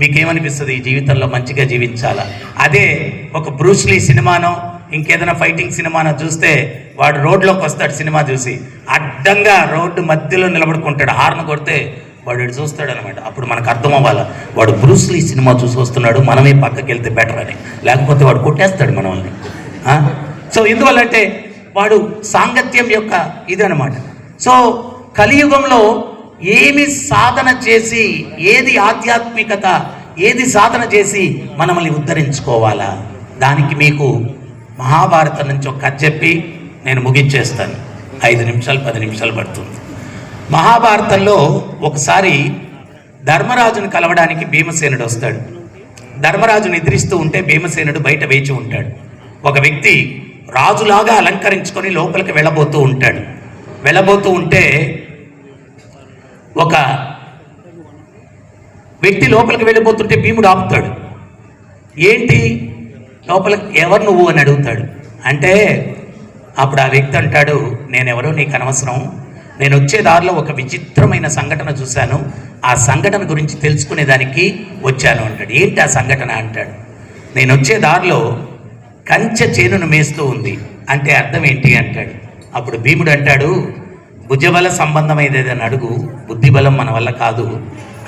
మీకేమనిపిస్తుంది? ఈ జీవితంలో మంచిగా జీవించాలా? అదే ఒక బ్రూస్లీ సినిమానో ఇంకేదైనా ఫైటింగ్ సినిమానో చూస్తే వాడు రోడ్లోకి వస్తాడు సినిమా చూసి. అడ్డంగా రోడ్డు మధ్యలో నిలబడుకుంటాడు హార్న్ కొడితే వాడు చూస్తాడు అనమాట అప్పుడు మనకు అర్థం అవ్వాలా వాడు బ్రూస్లీ సినిమా చూసి వస్తున్నాడు మనమే పక్కకి వెళ్తే బెటర్ అని. లేకపోతే వాడు కొట్టేస్తాడు మనల్ని. ఆ? సో ఎందువల్లంటే వాడు సాంగత్యం యొక్క ఇదనమాట. సో కలియుగంలో ఏమి సాధన చేసి ఏది ఆధ్యాత్మికత ఏది సాధన చేసి మనల్ని ఉద్ధరించుకోవాలా? దానికి మీకు మహాభారతం నుంచి ఒక కథ చెప్పి నేను ముగించేస్తాను. ఐదు నిమిషాలు పది నిమిషాలు పడుతుంది. మహాభారతంలో ఒకసారి ధర్మరాజును కలవడానికి భీమసేనుడు వస్తాడు. ధర్మరాజు నిద్రిస్తూ ఉంటే భీమసేనుడు బయట వేచి ఉంటాడు. ఒక వ్యక్తి రాజులాగా అలంకరించుకొని లోపలికి వెళ్ళబోతూ ఉంటాడు. వెళ్ళబోతూ ఉంటే ఒక వ్యక్తి లోపలికి వెళ్ళిపోతుంటే భీముడు ఆపుతాడు. ఏంటి? లోపల ఎవరు నువ్వు అని అడుగుతాడు. అంటే అప్పుడు ఆ వ్యక్తి అంటాడు నేనెవరో నీకు అనవసరం. నేను వచ్చే దారిలో ఒక విచిత్రమైన సంఘటన చూశాను. ఆ సంఘటన గురించి తెలుసుకునేదానికి వచ్చాను అంటాడు. ఏంటి ఆ సంఘటన? అంటాడు. నేను వచ్చే దారిలో కంచె చేనును మేస్తూ ఉంది. అంటే అర్థం ఏంటి? అంటాడు. అప్పుడు భీముడు అంటాడు భుజబల సంబంధం ఏదైనా అడుగు బుద్ధిబలం మన వల్ల కాదు.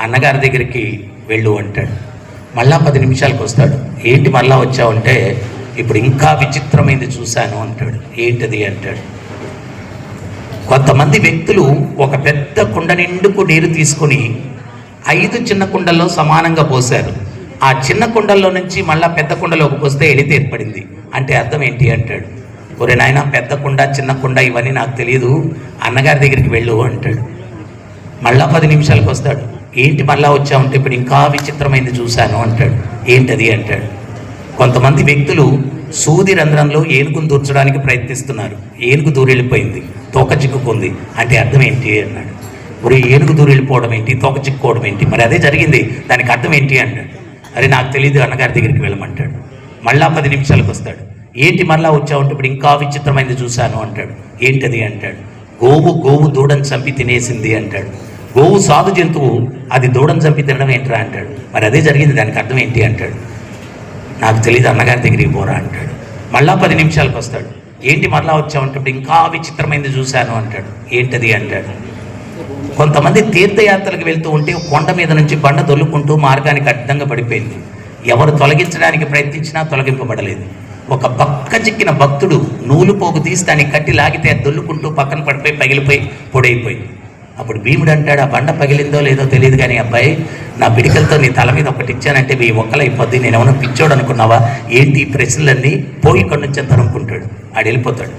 అన్నగారి దగ్గరికి వెళ్ళు అంటాడు. మళ్ళా పది నిమిషాలకు వస్తాడు. ఏంటి మళ్ళా వచ్చావంటే ఇప్పుడు ఇంకా విచిత్రమైనది చూశాను అంటాడు. ఏంటది అంటాడు. కొంతమంది వ్యక్తులు ఒక పెద్ద కుండ నిండుకు నీరు తీసుకొని ఐదు చిన్న కుండల్లో సమానంగా పోశారు. ఆ చిన్న కుండల్లో నుంచి మళ్ళా పెద్ద కుండలోకి పోస్తే ఎలితి ఏర్పడింది. అంటే అర్థం ఏంటి అంటాడు. ఒరే నాయన పెద్ద కుండ చిన్న కుండ ఇవన్నీ నాకు తెలియదు అన్నగారి దగ్గరికి వెళ్ళు అంటాడు. మళ్ళా పది నిమిషాలకు వస్తాడు. ఏంటి మళ్ళా వచ్చామంటే ఇప్పుడు ఇంకా విచిత్రమైంది చూశాను అంటాడు. ఏంటది? అంటాడు. కొంతమంది వ్యక్తులు సూది రంధ్రంలో ఏనుగును దూర్చడానికి ప్రయత్నిస్తున్నారు. ఏనుగు దూరెళ్ళిపోయింది. తోక చిక్కుకుంది. అంటే అర్థం ఏంటి? అన్నాడు. ఒరే ఏనుగు దూరెళ్ళిపోవడం ఏంటి? తోక చిక్కుకోవడం ఏంటి? మరి అదే జరిగింది. దానికి అర్థం ఏంటి? అన్నాడు అరే నాకు తెలియదు అన్నగారి దగ్గరికి వెళ్ళమంటాడు. మళ్ళా పది నిమిషాలకు వస్తాడు. ఏంటి మరలా వచ్చావంటే ఇప్పుడు ఇంకా విచిత్రమైనది చూశాను అంటాడు. ఏంటది అంటాడు. గోవు గోవు దూడని చంపి తినేసింది అంటాడు. గోవు సాధు జంతువు అది దూడని చంపి తినడం ఏంట్రా అంటాడు. మరి అదే జరిగింది దానికి అర్థం ఏంటి అంటాడు. నాకు తెలియదు అన్నగారి దగ్గరికి పోరా అంటాడు. మళ్ళా పది నిమిషాలకు వస్తాడు. ఏంటి మరలా వచ్చావంటే ఇప్పుడు ఇంకా విచిత్రమైనది చూశాను అంటాడు. ఏంటది అంటాడు. కొంతమంది తీర్థయాత్రలకు వెళ్తూ ఉంటే కొండ మీద నుంచి బండ దొల్లుకుంటూ మార్గానికి అడ్డంగా పడిపోయింది. ఎవరు తొలగించడానికి ప్రయత్నించినా తొలగింపబడలేదు. ఒక బక్క చిక్కిన భక్తుడు నూలు పోగు తీసి దాన్ని కట్టి లాగితే దొల్లుకుంటూ పక్కన పడిపోయి పగిలిపోయి పొడైపోయి. అప్పుడు భీముడు అంటాడు ఆ బండ పగిలిందో లేదో తెలియదు కానీ అబ్బాయి నా పిడికలతో నీ తల మీద ఒకటి ఇచ్చానంటే మీ ఒక్కలైపోద్ది నేను ఏమైనా పిచ్చోడు అనుకున్నావా? ఏంటి ఈ ప్రశ్నలన్నీ? పోయి ఇక్కడి నుంచి అంత అనుకుంటాడు ఆడు వెళ్ళిపోతాడు.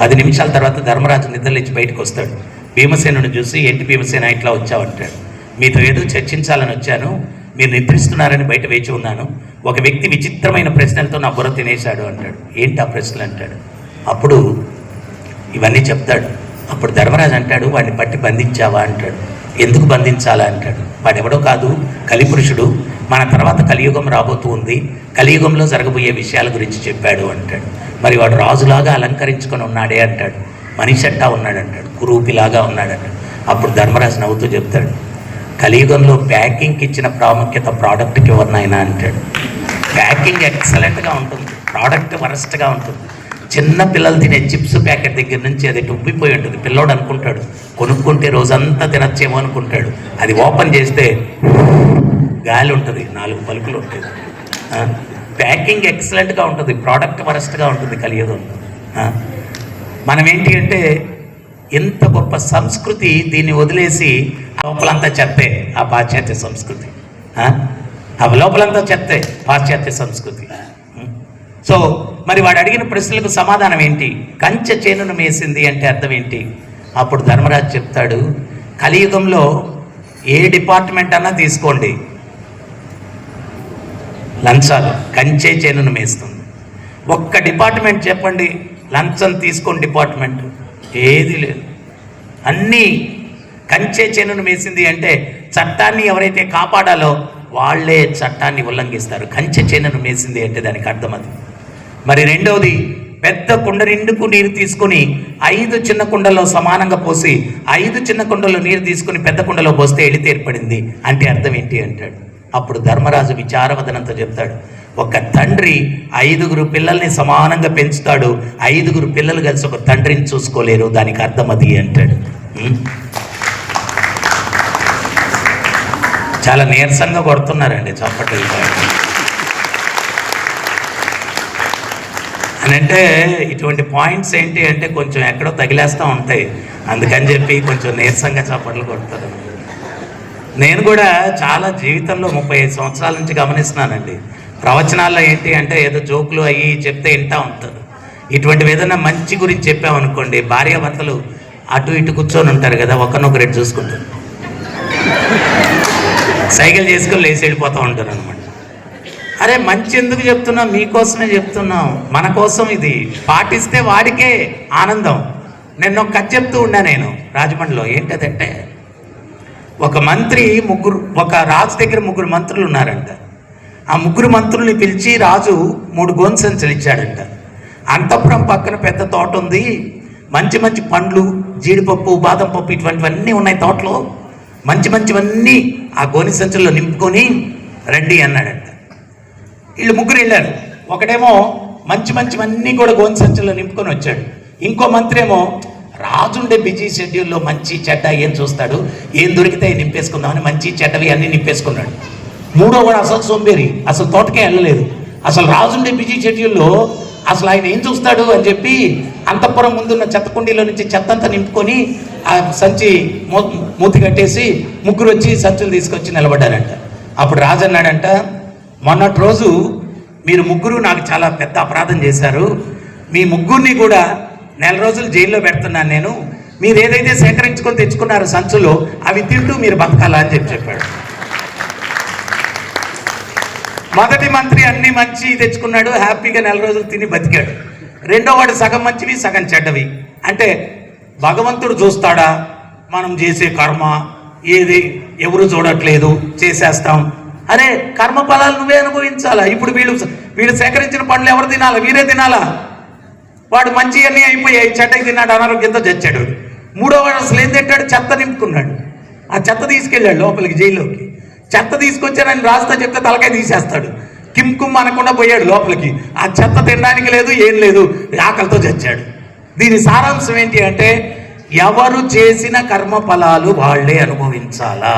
పది నిమిషాల తర్వాత ధర్మరాజు నిద్రలేచి బయటకు వస్తాడు. భీమసేనుని చూసి ఏంటి భీమసేన ఇట్లా వచ్చావంటాడు మీతో ఏదో చర్చించాలని వచ్చాను. మీరు నిద్రిస్తున్నారని బయట వేచి ఉన్నాను. ఒక వ్యక్తి విచిత్రమైన ప్రశ్నలతో నా బుర్ర తినేశాడు అంటాడు. ఏంటి ఆ ప్రశ్నలు అంటాడు. అప్పుడు ఇవన్నీ చెప్తాడు. అప్పుడు ధర్మరాజు అంటాడు వాడిని పట్టి బంధించావా? అంటాడు. ఎందుకు బంధించాలా? అంటాడు. వాడెవడో కాదు కలిపురుషుడు. మన తర్వాత కలియుగం రాబోతూ ఉంది. కలియుగంలో జరగబోయే విషయాల గురించి చెప్పాడు అంటాడు. మరి వాడు రాజులాగా అలంకరించుకొని ఉన్నాడే అంటాడు. మనిషి అట్టా ఉన్నాడు అంటాడు. కురూపిలాగా ఉన్నాడు అంటాడు. అప్పుడు ధర్మరాజు నవ్వుతూ చెప్తాడు. కలియుగంలో ప్యాకింగ్కి ఇచ్చిన ప్రాముఖ్యత ప్రోడక్ట్కి ఎవరినైనా? అంటాడు. ప్యాకింగ్ ఎక్సలెంట్గా ఉంటుంది. ప్రోడక్ట్ వరస్ట్గా ఉంటుంది. చిన్న పిల్లలు తినే చిప్స్ ప్యాకెట్ దగ్గర నుంచి అది ఉబ్బిపోయి ఉంటుంది. పిల్లోడు అనుకుంటాడు కొనుక్కుంటే రోజంతా తినచ్చేమో అనుకుంటాడు. అది ఓపెన్ చేస్తే గాలి ఉంటుంది. నాలుగు పలుకులు ఉంటాయి. ప్యాకింగ్ ఎక్సలెంట్గా ఉంటుంది. ప్రోడక్ట్ వరస్ట్గా ఉంటుంది కలియుగం. మనం ఏంటి అంటే ఎంత గొప్ప సంస్కృతి దీన్ని వదిలేసి లోపలంతా చెప్పే ఆ పాశ్చాత్య సంస్కృతి. ఆ? లోపలంతా చెత్తే పాశ్చాత్య సంస్కృతి. సో మరి వాడు అడిగిన ప్రశ్నలకు సమాధానం ఏంటి? కంచె చేనును మేసింది అంటే అర్థం ఏంటి? అప్పుడు ధర్మరాజు చెప్తాడు కలియుగంలో ఏ డిపార్ట్మెంట్ అన్నా తీసుకోండి. లంచాలు కంచే చేనును మేస్తుంది. ఒక్క డిపార్ట్మెంట్ చెప్పండి లంచం తీసుకోండి డిపార్ట్మెంట్ ఏది లేదు. అన్నీ కంచే చేనును మేసింది అంటే చట్టాన్ని ఎవరైతే కాపాడాలో వాళ్ళే చట్టాన్ని ఉల్లంఘిస్తారు. కంచె చేనును మేసింది అంటే దానికి అర్థం అది. మరి రెండవది పెద్ద కుండ నిండుకు నీరు తీసుకొని ఐదు చిన్న కుండల్లో సమానంగా పోసి ఐదు చిన్న కుండలో నీరు తీసుకొని పెద్ద కుండలో పోస్తే ఎడితే ఏర్పడింది అంటే అర్థం ఏంటి అంటాడు. అప్పుడు ధర్మరాజు విచారవదనంతో చెప్తాడు. ఒక తండ్రి ఐదుగురు పిల్లల్ని సమానంగా పెంచుతాడు ఐదుగురు పిల్లలు కలిసి ఒక తండ్రిని చూసుకోలేరు దానికి అర్థం అది అంటాడు. చాలా నీరసంగా కొడుతున్నారండి చప్పట్లు అని అంటే ఇటువంటి పాయింట్స్ ఏంటి అంటే కొంచెం ఎక్కడో తగిలేస్తూ ఉంటాయి. అందుకని చెప్పి కొంచెం నీరసంగా చప్పట్లు కొడతారు నేను కూడా చాలా జీవితంలో ముప్పై ఐదు సంవత్సరాల నుంచి గమనిస్తున్నానండి. ప్రవచనాల్లో ఏంటి అంటే ఏదో జోకులు అయ్యి చెప్తే వింటా ఉంటారు. ఇటువంటివి ఏదైనా మంచి గురించి చెప్పామనుకోండి భార్యాభర్తలు అటు ఇటు కూర్చొని ఉంటారు కదా ఒకరినొకరు చూసుకుంటారు. సైకిల్ చేసుకుని లేచి వెళ్ళిపోతూ ఉంటారు అనమాట అరే మంచి ఎందుకు చెప్తున్నాం మీకోసమే చెప్తున్నాం మన కోసం ఇది. పాటిస్తే వాడికే ఆనందం. నేను ఒక కథ చెప్తూ ఉన్నా నేను రాజమండ్రిలో. ఏంటదంటే ఒక మంత్రి ముగ్గురు ఒక రాజు దగ్గర ముగ్గురు మంత్రులు ఉన్నారంట. ఆ ముగ్గురు మంత్రుల్ని పిలిచి రాజు మూడు గోన్ సంచులు ఇచ్చాడంట. అంతఃపురం పక్కన పెద్ద తోట ఉంది. మంచి మంచి పండ్లు జీడిపప్పు బాదం పప్పు ఇటువంటివన్నీ ఉన్నాయి తోటలో. మంచి మంచివన్నీ ఆ గోని సంచుల్లో నింపుకొని రండి అన్నాడంట. వీళ్ళు ముగ్గురు వెళ్ళారు. ఒకడేమో మంచి మంచివన్నీ కూడా గోని సంచుల్లో నింపుకొని వచ్చాడు. ఇంకో మంత్రి ఏమో రాజుండే బిజీ షెడ్యూల్లో మంచి చెడ్డ ఏం చూస్తాడు? ఏం దొరికితే అవి నింపేసుకుందామని మంచి చెడ్డవి అన్నీ నింపేసుకున్నాడు. మూడో కూడా అసలు సోంబేరి. అసలు తోటకే వెళ్ళలేదు. అసలు రాజుండే బిజీ షెడ్యూల్లో అసలు ఆయన ఏం చూస్తాడు అని చెప్పి అంతఃపురం ముందున్న చెత్త కుండీలో నుంచి చెత్త అంతా నింపుకొని ఆ సంచి మూ- మూతి కట్టేసి ముగ్గురు వచ్చి సంచులు తీసుకొచ్చి నిలబడ్డారంట. అప్పుడు రాజు అన్నాడంట మొన్నటి రోజు మీరు ముగ్గురు నాకు చాలా పెద్ద అపరాధం చేశారు. మీ ముగ్గురిని కూడా నెల రోజులు జైల్లో పెడుతున్నాను నేను. మీరు ఏదైతే సేకరించుకొని తెచ్చుకున్నారో సంచులో అవి తింటూ మీరు బతకాలా? అని చెప్పి చెప్పాడు. మొదటి మంత్రి అన్ని మంచి తెచ్చుకున్నాడు హ్యాపీగా నెల రోజులు తిని బతికాడు. రెండో వాడు సగం మంచివి సగం చెడ్డవి. అంటే భగవంతుడు చూస్తాడా? మనం చేసే కర్మ ఏది? ఎవరు చూడట్లేదు? చేసేస్తాం. అరే కర్మ ఫలాలు నువ్వే అనుభవించాలా? ఇప్పుడు వీళ్ళు వీళ్ళు సేకరించిన పండ్లు ఎవరు తినాలా? వీరే తినాలా? వాడు మంచి అన్నీ అయిపోయాయి చెడ్డకి తిన్నాడు అనారోగ్యంతో చచ్చాడు. మూడో వాడు అసలు ఏం తింటాడు? చెత్త నింపుకున్నాడు. ఆ చెత్త తీసుకెళ్ళాడు లోపలికి జైల్లోకి. చెత్త తీసుకొచ్చానని రాస్తా చెప్తే తలకాయ తీసేస్తాడు. కిమ్ కుమ్ అనకుండా పోయాడు లోపలికి. ఆ చెత్త తినడానికి లేదు ఏం లేదు ఆకలితో చచ్చాడు. దీని సారాంశం ఏంటి అంటే ఎవరు చేసిన కర్మ ఫలాలు వాళ్ళే అనుభవించాలా?